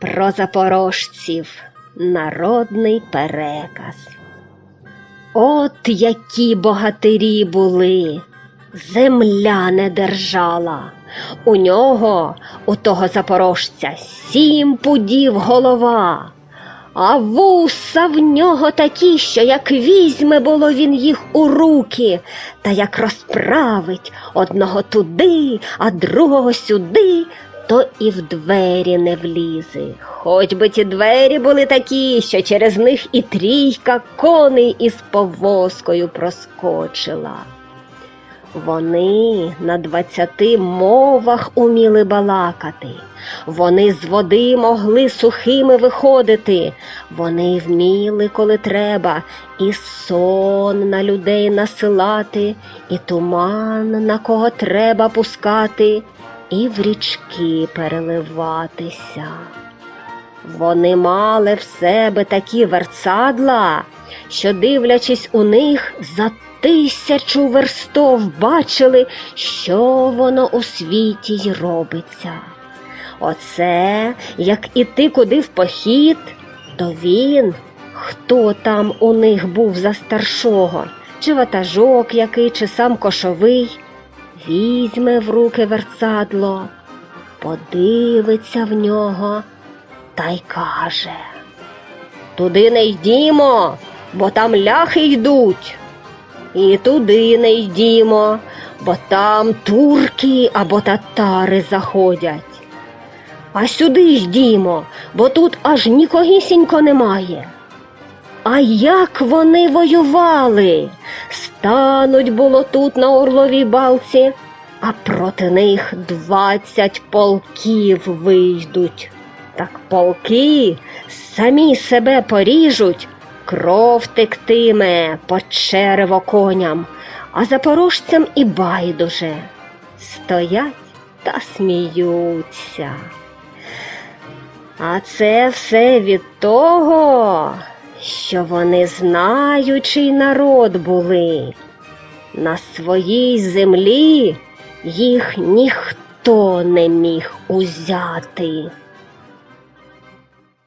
Про запорожців народний переказ. От які богатирі були, земля не держала. У нього, у того запорожця, сім пудів голова, а вуса в нього такі, що як візьме було він їх у руки, та як розправить одного туди, а другого сюди, то і в двері не влізе. Хоч би ті двері були такі, що через них і трійка коней із повозкою проскочила. Вони на двадцяти мовах уміли балакати, вони з води могли сухими виходити, вони вміли, коли треба, і сон на людей насилати, і туман на кого треба пускати, і в річки переливатися. Вони мали в себе такі верцадла, що, дивлячись у них, за тисячу верстов бачили, що воно у світі й робиться. Оце, як іти куди в похід, то він, хто там у них був за старшого, чи ватажок який, чи сам кошовий, візьме в руки верцадло, подивиться в нього та й каже. Туди не йдімо, бо там ляхи йдуть. І туди не йдімо, бо там турки або татари заходять. А сюди йдімо, бо тут аж нікогісінько немає. А як вони воювали? Стануть було тут на Орловій балці, а проти них двадцять полків вийдуть. Так полки самі себе поріжуть, кров тектиме по черево коням, а запорожцям і байдуже. Стоять та сміються. А це все від того, що вони знаючий народ були. На своїй землі їх ніхто не міг узяти.